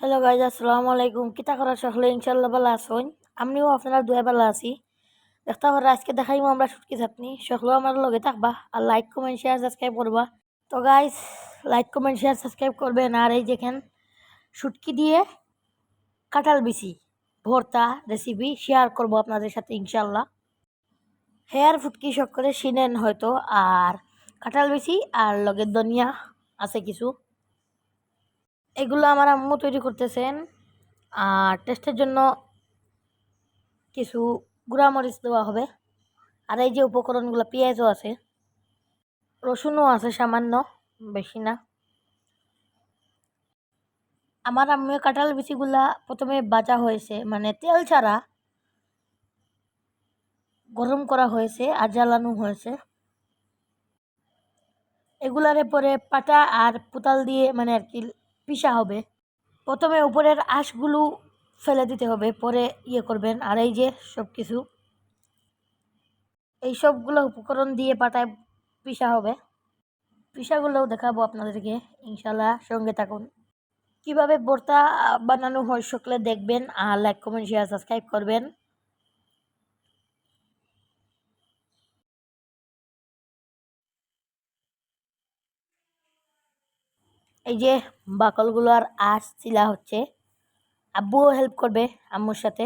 Hello guys আসসালামু আলাইকুম। কিতা করা সকলে? ইনশাল্লাহ ভালো আসুন আমিও আপনার দুয়ে ভালো আছি। দেখতে পারে আজকে দেখাইমো আমরা সুটকি চাটনি। সকলেও আমার লগে থাকবা আর লাইক কমেন্ট শেয়ার সাবস্ক্রাইব করবা। তো guys like comment share subscribe করবেন। আর এই যেখান সুটকি দিয়ে কাঁঠাল বিচি, ভর্তা রেসিপি শেয়ার করব আপনাদের সাথে ইনশাল্লাহ হেয়ার ফুটকি সকলে চিনেন হয়তো। আর কাঁঠাল বিচি আর লগে ধনিয়া আছে কিছু। এগুলো আমার আম্মু তৈরি করতেছেন। আর টেস্টের জন্য কিছু গুঁড়ামরিচ দেওয়া হবে। আর এই যে উপকরণগুলো পেঁয়াজও আছে। রসুনও আছে সামান্য, বেশি না। আমার আম্মু কাঁঠাল বিচিগুলা প্রথমে বাজা হয়েছে মানে তেল ছাড়া গরম করা হয়েছে আর জ্বালানো হয়েছে। এগুলারে পরে পাটা আর পুতাল দিয়ে মানে আর কি পিসা হবে। প্রথমে উপরের আঁশগুলো ফেলে দিতে হবে, পরে ইয়ে করবেন। আর এই যে সব কিছু এই সবগুলো উপকরণ দিয়ে পাটায় পিসা হবে। পিসাগুলোও দেখাবো আপনাদেরকে ইনশাল্লাহ সঙ্গে থাকুন। কীভাবে ভর্তা বানানো হয় সকলে দেখবেন, আর লাইক কমেন্ট শেয়ার সাবস্ক্রাইব করবেন। এই যে বাকলগুলো আর আঁশ চিলা হচ্ছে। আব্বুও হেল্প করবে আম্মুর সাথে।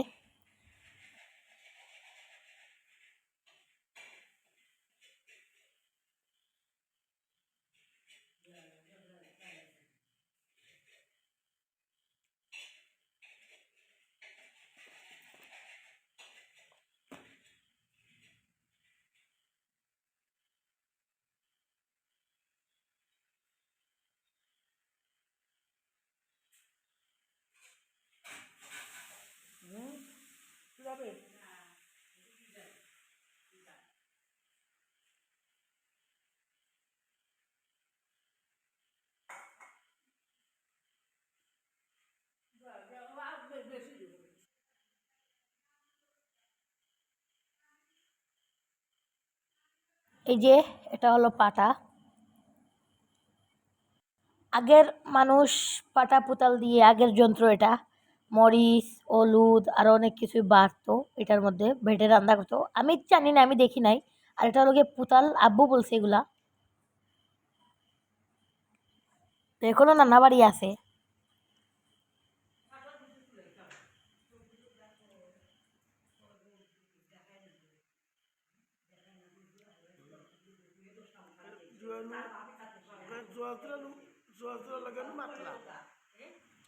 এই যে এটা হলো পাটা। আগের মানুষ পাটা পুতাল দিয়ে আগের যন্ত্র এটা। মরিচ, হলুদ আরও অনেক কিছুই বাড়তো, এটার মধ্যে বেটে রান্না করতো। আমি জানি না, আমি দেখি নাই। আর এটা হলো গিয়ে পুতাল আব্বু বলছে এগুলা। তো এখনও নানা বাড়ি আছে।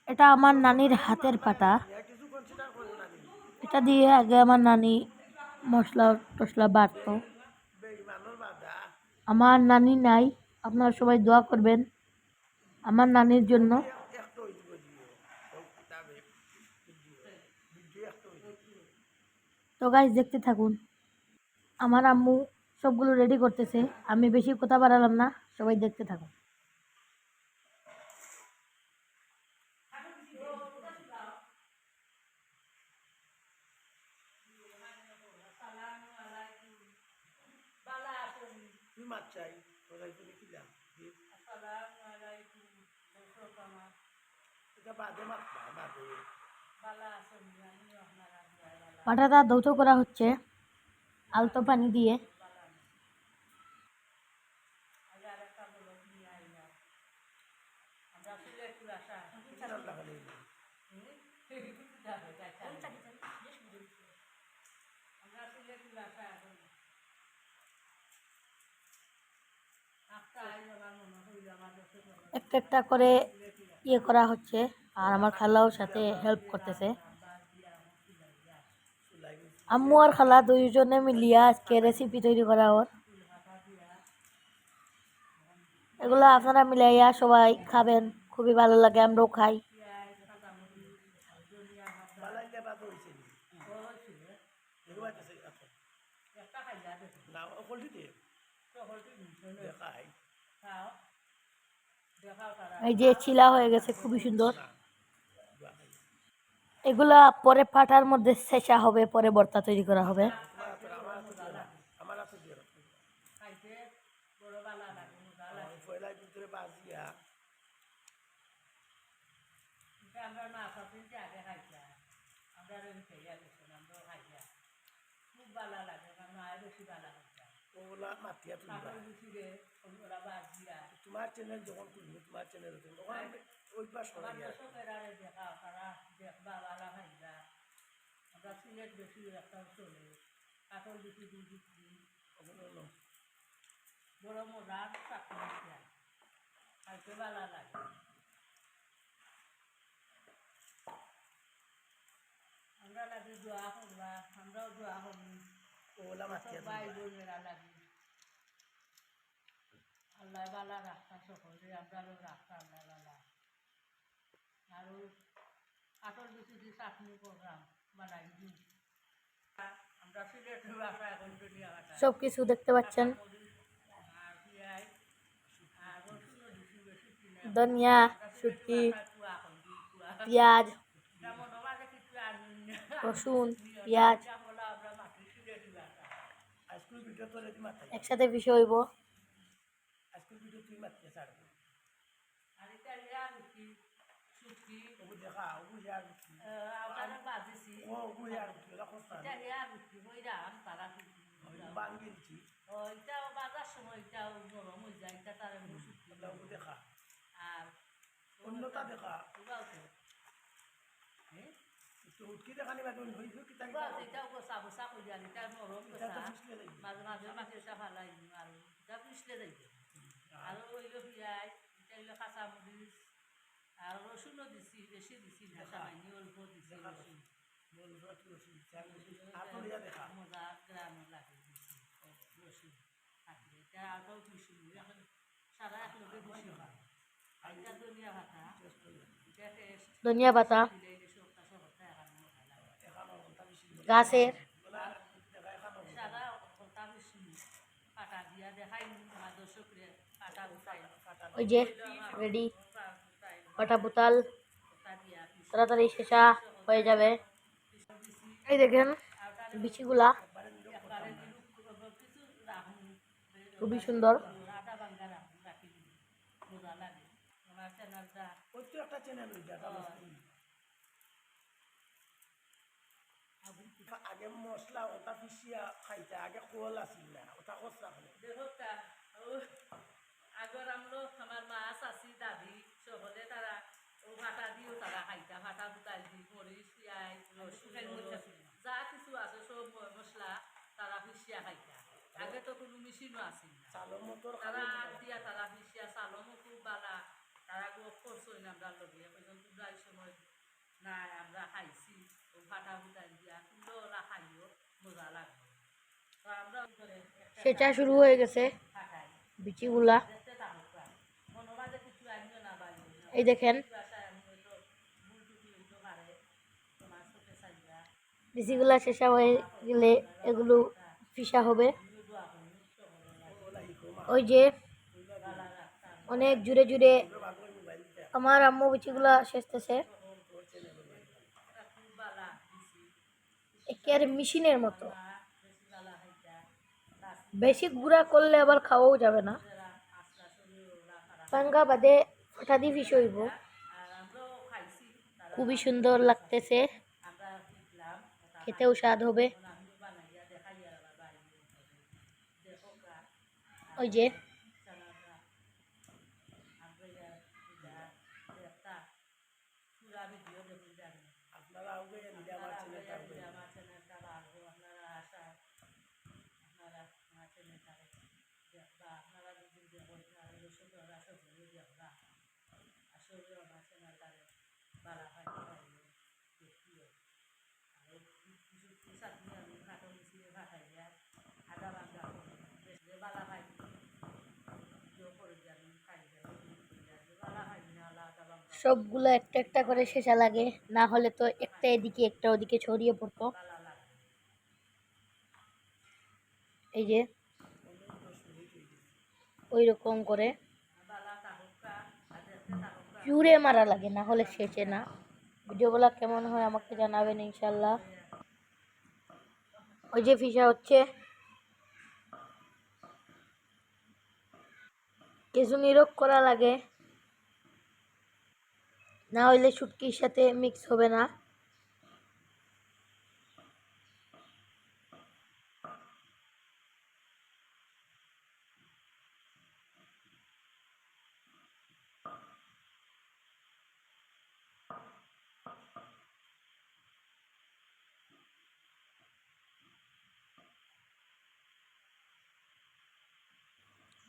এটা আমার নানির হাতের পাটা এটা দিয়ে আগে আমার নানি মশলা টশলা বাটতো। আমার নানি নাই, আপনারা সবাই দোয়া করবেন আমার নানির জন্য। তো গাইজ দেখতে থাকুন। আমার আম্মু সবগুলো রেডি করতেছে, আমি বেশি কথা বাড়ালাম না, সবাই দেখতে থাকুন। মাছ চাই তোরাই তুমি কি দাম এটা বাদে মাছ পায় বাদে পাটাটা ধৌত করা হচ্ছে আলতো পানি দিয়ে। একটা একটা করে ইয়ে করা হচ্ছে, আর আমার খালাও সাথে হেল্প করতেছে। আম্মু আর খালা দুইজনে মিলিয়া আজকে রেসিপি তৈরি করা ওর। এগুলো আপনারা মিলাইয়া সবাই খাবেন, খুবই ভালো লাগে, আমরাও খাই বালাইলে বাদ হয়েছে নি এগুলো আছে না অকলটি দিয়ে দেখাই এই যে চিলা হয়ে গেছে, খুবই সুন্দর। এগুলা পরে পাটার মধ্যে শেষা হবে, পরে বর্তা তৈরি করা হবে। মাতিয়া তোমার চ্যানেল যখন খুলবো তোমার চ্যানেল তখন পাশ আমার দেখা তারা দেখবা ভালো খাইবা আমরা সিলেট বেশি একটা চলে কাপড় বেশি দুই বিক্রি ওগুলো বড় চাকরি ভালো লাগে আমরা লাগে দোয়া করবা আমরাও দোয়া করব ভাই বোনেরা লাগে। আল্লাহ বালা রাস্তা রাস্তা আল্লাহ বালা। আর দিয়ে চাটনি প্রোগ্রাম বানাই দিই। আমরা সিলেটের ভাষা এখন সব কিছু দেখতে পাচ্ছেন। ধনিয়া শুটকি পেঁয়াজ রসুন পেঁয়াজ একসাথে বিষয় হইব আজকুল ভিডিও তুই মাতিয়া ছাড়বো দেখা ওগু দেখা অন্যটা দেখা তো উঠকি দেখা নিবা তুমি হইছো কি তাই এটা তো বুঝলে লাগবে মাঝে মাঝে মাঝে চাফালাই আর যা পিছলে যাই আর ওইল আর রসুনও দিছি বেশি দিছি না সামান্য অল্প দিছি রসুন। দেখা। মজা গ্রাম লাগে দিছি রসুন থাকলে। এটা আরও বেশি এখন সারা এক লোকে বেশি হয় আর এটা ধনিয়া ভাতা এটা টেস্ট ধনিয়া বেশি গাছের। দেখা সারা কথা বেশি কাটা দিয়া দেখাই আমার দর্শকরে কাটা ওই যে রেডি কটা বোতাল? তাড়াতাড়ি শেষা হয়ে যাবে। এই দেখেন বিচিগুলা খুবই সুন্দর। আমার আগে মশলা ওটা পিছিয়া খাইতে আগে কল আছিল না ওটা কষা খালে দেখো তা ও আগর আমলো আমার মা চাচি দাদি সকলে তারা ও ভাটা দিও তারা খাইতা ভাটা দি মরিচ পিঁয়াজ রসুন যা কিছু আছে সব মশলা তারা পিছিয়া খাইতা আগে তো কোনো মেশিনও না। তারা দিয়া তারা চালমও খুব বালা তারা গো করছই না আমরা লগে। এখন তোমরা এই সময় নাই আমরা খাইছি ও ভাটা বুটাই দিয়া তোমরা খাইও মজা লাগবে। সেচা শুরু হয়ে গেছে। বিচিগুলা দেখতে থাকো প্রায় মনে মাঝে কিছু আনিও না বাড়ি এই দেখেন বাসায় আমি হয়তো ভুল টুকি হইতে পারে তোমার চোখে দেখেন। বিচিগুলা শেষা হয়ে গেলে এগুলো ফিসা হবে। ওই যে অনেক জুড়ে জুড়ে আমার আম্মু বিচিগুলা শেষতেছে দিছি একেবারে মেশিনের মতো। বেশি গুঁড়া করলে আবার খাওয়াও যাবে না। পাঙ্গা বাদে ওটা দিয়ে তারা খুবই সুন্দর লাগতেছে। খেতেও স্বাদ হবে। ওই যে চ্যানেলটা আমরা একটা পুরা ভিডিও দেখুন জানি আপনারা আগে নিলে আমার চ্যানেলটা আগে আমার চ্যানেলটা বাড়বো আপনারা আশা আপনারা আমার চ্যানেলটা দেখবা আপনারা যদি দেখুন আর দর্শক ওরা সব দেখবা আসলে আমার চ্যানেলটা বাড়া হয় দেখিও আর কিছু চাটনি আমি কাটো মিশিয়ে ভাটাই দিয়া আদা বাঙ্গা সবগুলো একটা একটা করে শেষা লাগে না হলে তো একটা এদিকে একটা ওদিকে ছড়িয়ে পড়তো। এই যে ওই রকম করে বালা তাহুকা আর দেখতে তাহুকা জুড়ে মারা লাগে, না হলে শেষে না। ভিডিওগুলো কেমন হয় আমাকে জানাবেন ইনশাল্লাহ ওই যে ফিসা হচ্ছে। কিছু নিরোগ করা লাগে। না হইলে শুটকির সাথে মিক্স হবে না।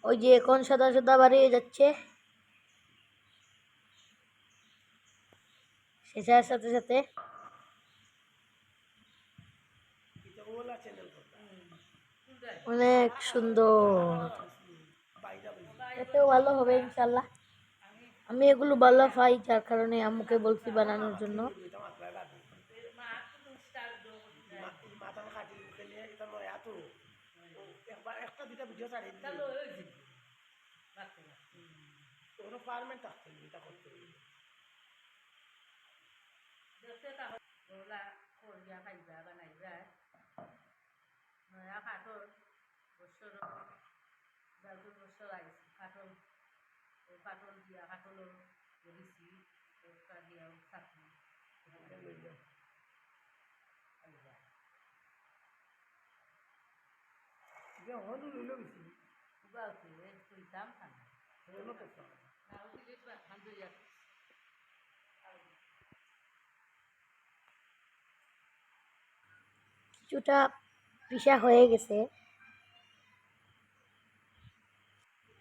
ওই যে এখন সাদা সাদা বাড়িয়ে যাচ্ছে? শেষের সাথে সাথে অনেক সুন্দর। এতেও ভালো হবে ইনশাল্লাহ। আমি এগুলো ভালো পাই, যার কারণে আম্মুকে বলছি বানানোর জন্য। এটা মাত্রা লাগে মা তো স্টার দো মাথা কাটি খেলে এটা নয় এত একবার একটা দুটা ভিডিও ছাড়ি তাহলে ওই দিন রাখতে না কোনো নয়া কাঠর বছর বেলকুল বছর আইছে কাঠল ওই কাঠল দিয়া কাঠল করিছি ওটা দিয়া চাটনি। খাইবা যে হনু লইলো খানা দিয়া কিছুটা পিসা হয়ে গেছে।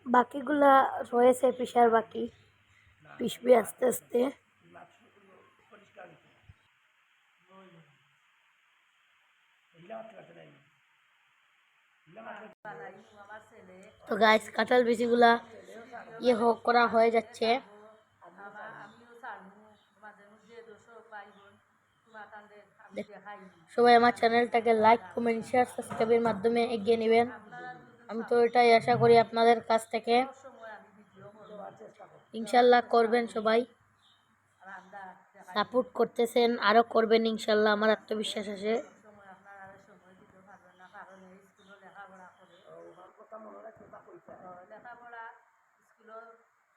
বাকিগুলা রয়েছে পিসার বাকি। পিসবি আস্তে আস্তে। তো গাছ কাঁঠাল বিচিগুলা ইয়ে হোক করা হয়ে যাচ্ছে। সবাই আমার চ্যানেলটাকে লাইক কমেন্ট শেয়ার সাবস্ক্রাইবের মাধ্যমে এগিয়ে নেবেন। আমি তো এটাই আশা করি আপনাদের কাছ থেকে। ইনশাল্লাহ করবেন সবাই। সাপোর্ট করতেছেন আরও করবেন ইনশাল্লাহ আমার আত্মবিশ্বাস আছে সময় আপনার আর সময় দিতে পারবেন না কারণ এই স্কুলে লেখাপড়া করে ওখান কথা মনে রাখতে তা কইতা তো লেখাপড়া স্কুলের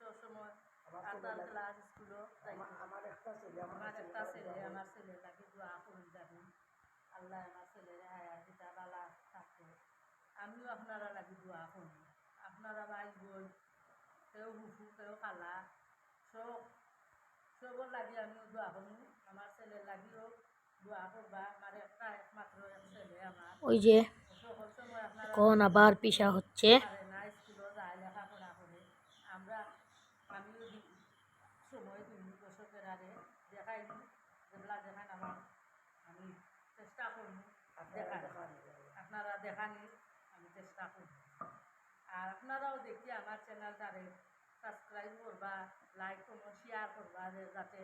সব সময় আতাল ক্লাস স্কুলও আমার একটা ছেলে আমার আমার একটা ছেলে আমার ছেলে লাগে দোয়া করে যাবেন আল্লাহ আমার ছেলের হায়াত দিতা বালা থাকতো আমিও আপনারা লাগি দোয়া করি আপনারা ভাই বোন কেউ হুফু কেউ কালা। সব সবর লাগি আমিও দোয়া করি আমার ছেলের লাগিও দোয়া করবা আমার একটা একমাত্র এক ছেলে আমার ওই যে এখন আবার পিসা হচ্ছে পারে না স্কুলে যায় লেখাপড়া করে আমরা আমিও দি- সময় দিই দর্শকের আগে দেখাই দিই যেগুলা দেখান আমার আমি চেষ্টা করব দেখান আপনারা দেখানি আমি চেষ্টা করব আর আপনারাও দেখি আমার চ্যানেলটারে সাবস্ক্রাইব করবা লাইক করব শেয়ার করবা যাতে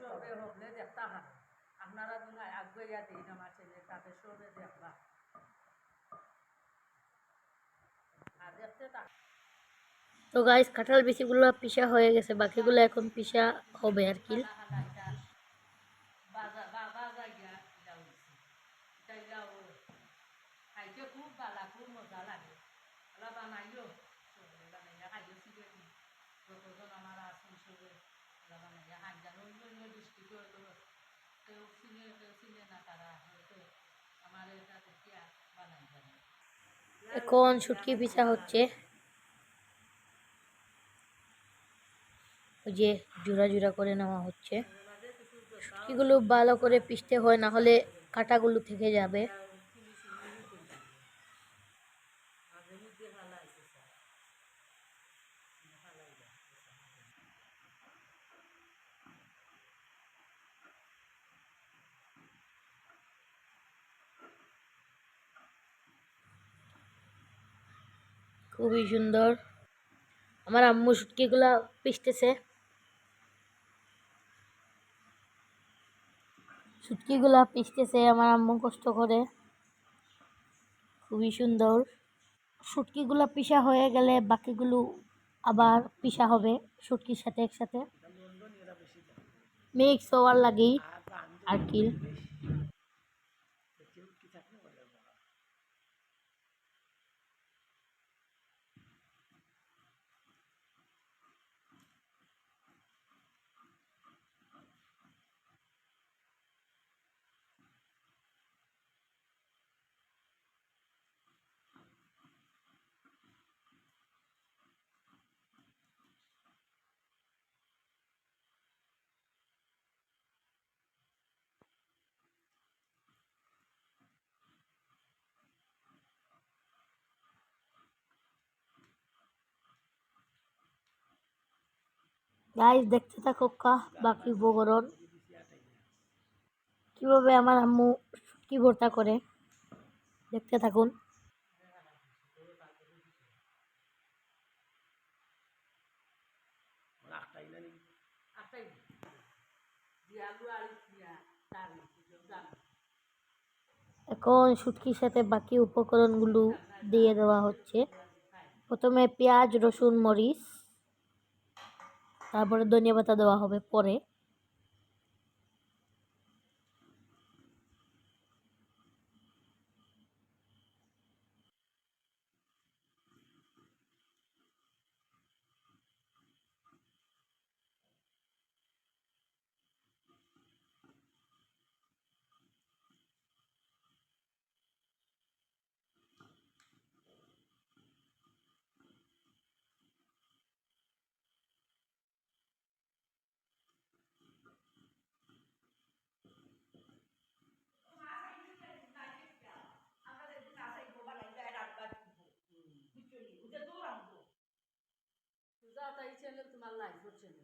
সবে হবলে দেখতে হয় আপনারা যদি আগুয়া দিন আমার তাতে সবে দেখবা। আর দেখতে থাক। তো গাইস কাঁঠাল বিচিগুলো পিসা হয়ে গেছে বাকিগুলো এখন পিসা হবে আর কি। খুব ভালো খুব মজা লাগে। ওরা বানাইও সবে বানাইয়া খাইও শিখে যতজন আমার আছেন সবে ওরা বানাইয়া খাই অন্য অন্য ডিস্ট্রিক্টে কেউ চিনে কেউ চিনে না তারা হয়তো আমার এটা দেখিয়া বানাই জানে এখন শুটকি পিছা হচ্ছে ওই যে জোড়া জোড়া করে নেওয়া হচ্ছে। শুটকিগুলো ভালো করে পিষতে হয় না হলে কাঁটাগুলো থেকে যাবে। খুবই সুন্দর। আমার আম্মু শুটকিগুলা পিষতেছে। শুটকিগুলা পিষতেছে, আমার আম্মু কষ্ট করে। খুবই সুন্দর। শুটকিগুলো পিষা হয়ে গেলে বাকিগুলো আবার পিষা হবে শুটকির সাথে একসাথে। মিক্স হওয়ার লাগেই আর কি। গাইস দেখতে থাকো কা বাকি উপকরণ। কীভাবে আমার আম্মু শুটকি ভর্তা করে? দেখতে থাকুন। এখন শুটকির সাথে বাকি উপকরণগুলো দিয়ে দেওয়া হচ্ছে। প্রথমে পেঁয়াজ, রসুন, মরিচ। তারপরে ধনিয়া পাতা দেওয়া হবে পরে পূজা তাই চ্যানেল তোমার লাইফ চ্যানেল জীবনের কাহিনী জড়িত করতে দিন তুলতে তোমার জীবনের লগে জড়িত করে দেখেন গাছ জানাবেন কমেন্টে কেমন হয়েছে সবাই জানাবেন প্রত্যেক দিন মোটামুটি চাইতে তোমার একটা ঔষধ খাইতে এলা মনে কথা কি তোমার ঔষধ প্রত্যেক দিন একটা খাওয়া ওই ওই তো তুমি কোটা খাইতা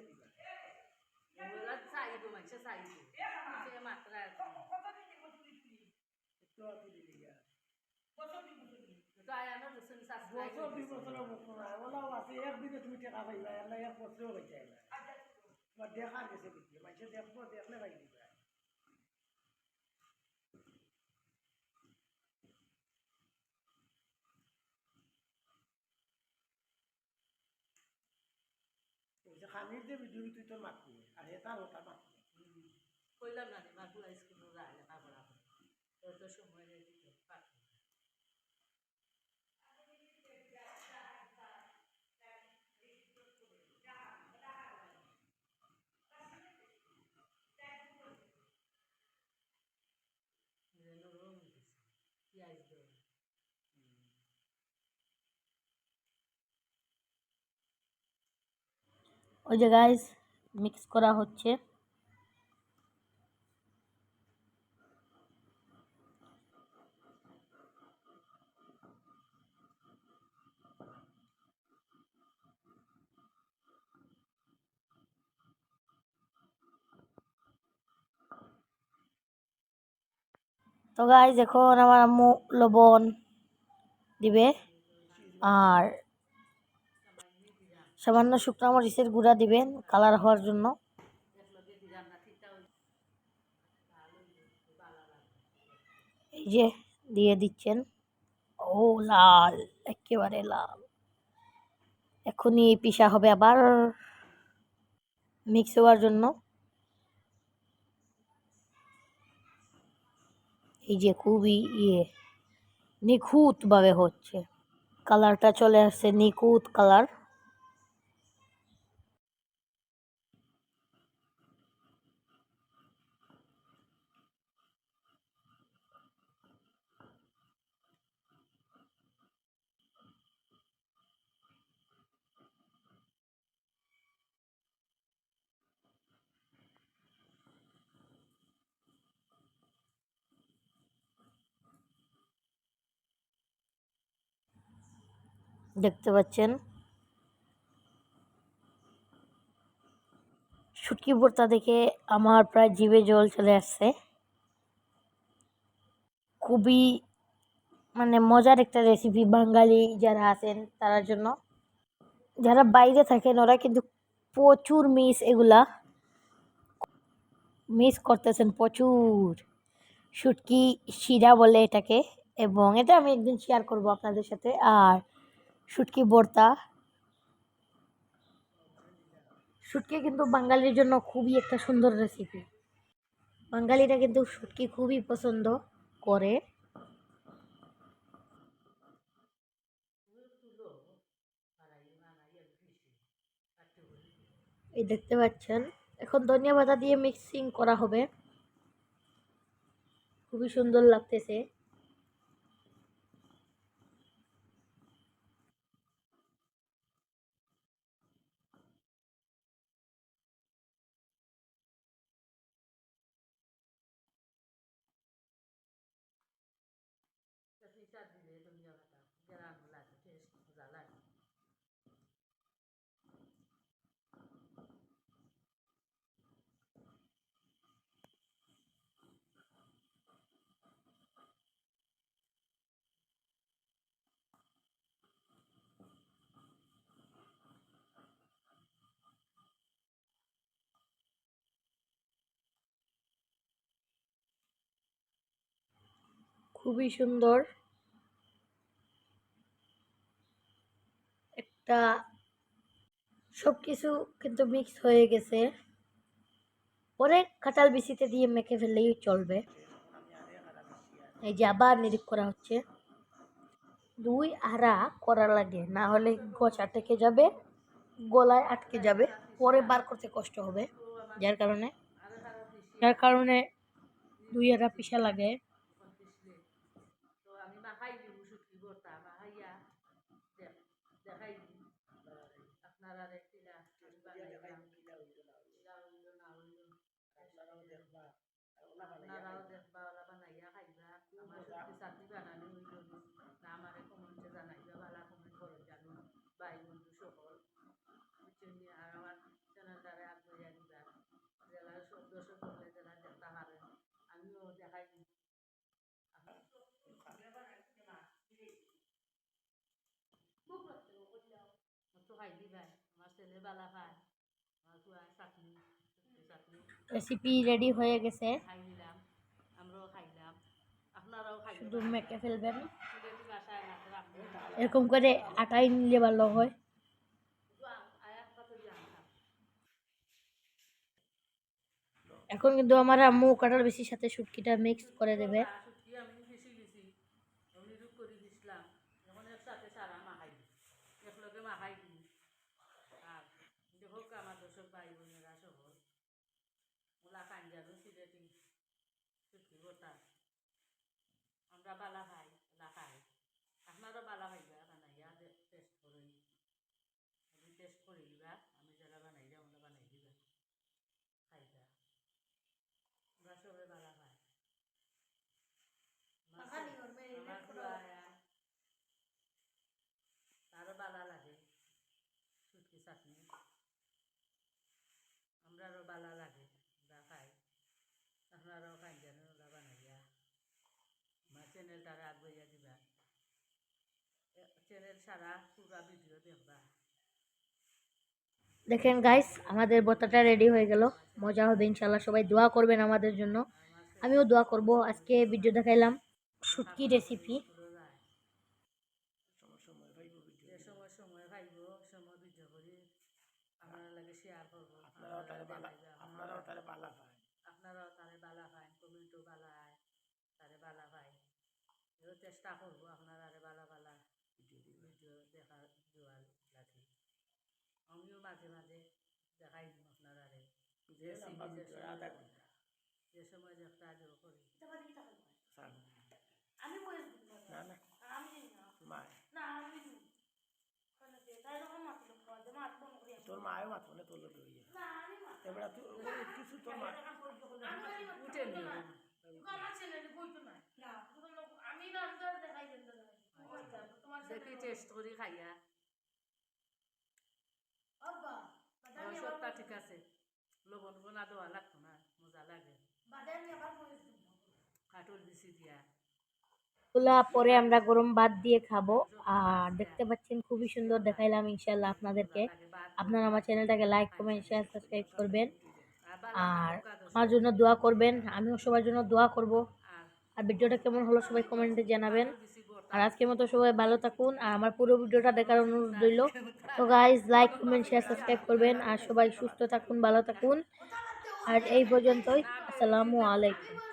দিবা। ওরা চাইব মাইসে চাইব। সে মাত্রা একটু অতি দিলি গা তো আয়ানো রসুন সাবস্ক্রাইব বছর দুই বছর না ওলাও আছে একদিনে তুমি টাকা পাইবা এলা এক বছরও হয়ে যায় তোমার দেখা গেছে দেখি মাইসে দেখব দেখলে পাই যে খানির যে ভিডিও তুই তোর মাতবি আর এটা ওটা মাতবি কইলাম না রে মাদু আইসক্রিম রায় না পড়া করে তো সময় নেই দিতে পারব না। এটা নরম হয়েছে। পেঁয়াজ দেওয়া। ওই যে গাইস মিক্স করা হচ্ছে। তো গাইস এখন আমার আম্মু লবণ দিবে। আর সামান্য শুকনো মরিচের গুঁড়া দিবেন কালার হওয়ার জন্য। এই যে দিয়ে দিচ্ছেন। ও লাল, একেবারে লাল। এখনই পিসা হবে আবার মিক্স হওয়ার জন্য। এই যে খুবই ইয়ে নিখুঁতভাবে হচ্ছে। কালারটা চলে আসছে নিখুঁত কালার। দেখতে পাচ্ছেন। শুটকি ভর্তা দেখে আমার প্রায় জিভে জল চলে আসছে। খুবই মানে মজার একটা রেসিপি বাঙালি যারা আছেন তার জন্য। যারা বাইরে থাকেন ওরা কিন্তু প্রচুর মিস এগুলা। মিস করতেছেন প্রচুর। শুটকি শিরা বলে এটাকে এবং এটা আমি একদিন শেয়ার করব আপনাদের সাথে। আর শুটকি ভর্তা শুটকি কিন্তু বাঙালির জন্য খুবই একটা সুন্দর রেসিপি বাঙালিরা কিন্তু শুটকি খুবই পছন্দ করে। এই দেখতে পাচ্ছেন, এখন ধনিয়া পাতা দিয়ে মিক্সিং করা হবে। খুবই সুন্দর লাগতেছে। খুবই সুন্দর একটা সব কিছু কিন্তু মিক্স হয়ে গেছে। পরে কাঁঠাল বিচিতে দিয়ে মেখে ফেললেই চলবে। এই যে আবার নিরিখ করা হচ্ছে। দুই আড়া করা লাগে, না হলে গছা থেকে যাবে, গলায় আটকে যাবে, পরে বার করতে কষ্ট হবে, যার কারণে যার কারণে দুই আড়া পিসা লাগে পিসলে তো আমি মাখাই দিব শুটকি ভর্তা মাখাইয়া দেখ- দেখাই দিই আপনারা দেখছিলা আমি বানাইলাম কিলা হইল না হইল আপনারাও দেখবা ওলা বানাইয়া খাইবা আমার শুটকি চাটনি বানানি হইল না আমারে কমেন্টে জানাইবা বালা কমেন্ট করে জানো ভাই বন্ধু সকল বুঝছেন আর আমার চ্যানেলটারে আগুয়া দিবা যারা সব দর্শক হলে যারা দেখতে পারেন আমিও দেখাই দিই তো আমার ছেলে বালা খায় আমার কুয়া চাটনি চাটনি। রেসিপি রেডি হয়ে গেছে। আমরাও খাইলাম। আপনারাও শুধু মেখে ফেলবেন। এরকম করে আটাই নিলে ভালো হয়। এখন কিন্তু আমার আম্মু কাটার বেশির সাথে শুটকিটা মিক্স করে দেবে শুটকি আমি ফেসে গেছি আমি রূপ করে দিছিলাম যখন একসাথে সারা মাখাই দিই একলগে মাখাই দিই আর দেখো আমার দর্শক ভাই বোনেরা সহ ওলা পাঞ্জাবি সিলেটি শুটকি গোটা আমরা বালা খাই ওলা খাই আপনারও বালা খাইবা বানাইয়া টেস্ট করে আমি টেস্ট করে দিবা আমি যারা বানাইলা ওরা বানাই দিবা খাইবা আমরা সবাই বালা খাই আমার খুয়া তারও বালা লাগে শুটকি চাটনি আমরারও বালা লাগে আমরা খাই আপনারাও খাই জানেন ওলা বানাইয়া আমার চ্যানেলটারে আগুয়াইয়া দিবা চ্যানেল সারা পুরা ভিডিও দেখবা দেখেন গাইস আমাদের ভর্তাটা রেডি হয়ে গেল। মজা হবে ইনশাল্লাহ সবাই দোয়া করবেন আমাদের জন্য। আমিও দোয়া করব আজকে ভিডিও দেখাইলাম শুটকি রেসিপি যে সময় সময় খাইব সময় ভিডিও করি আপনারা আপনারাও তারে বালা বালা তারে বালা চেষ্টা করব বালা দেখা দেওয়ার লাগে আমিও মাঝে মাঝে দেখাই দিই আপনারা রে যে সময় যে দেখতে আগ্রহ করি আমি না না। আমি মাত তোর মায়ও মাথো না তোর লোক মাত তুই কিছু তোর মা উঠে নিও আমার চ্যানেলে বই তো নাই না আমি না তোর দেখাই দেন দেখি টেস্ট করি খাইয়া সবটা ঠিক আছে লবণ গোনা দেওয়া লাগতো না মজা লাগে বাদামি আবার বয়স কাটল দিছি দিয়া গুলা পরে আমরা গরম ভাত দিয়ে খাব। আর দেখতে পাচ্ছেন খুবই সুন্দর দেখাইলাম ইনশাল্লাহ আপনাদেরকে। আপনারা আমার চ্যানেলটাকে লাইক কমেন্ট শেয়ার সাবস্ক্রাইব করবেন। আর আমার জন্য দোয়া করবেন। আমিও সবার জন্য দোয়া করব। আর ভিডিওটা কেমন হলো সবাই কমেন্টে জানাবেন। আর আজকের মতো সবাই ভালো থাকুন। আর আমার পুরো ভিডিওটা দেখার অনুরোধ রইল। তো guys like comment share subscribe করবেন। আর সবাই সুস্থ থাকুন, ভালো থাকুন। আর এই পর্যন্তই। আসসালামু আলাইকুম।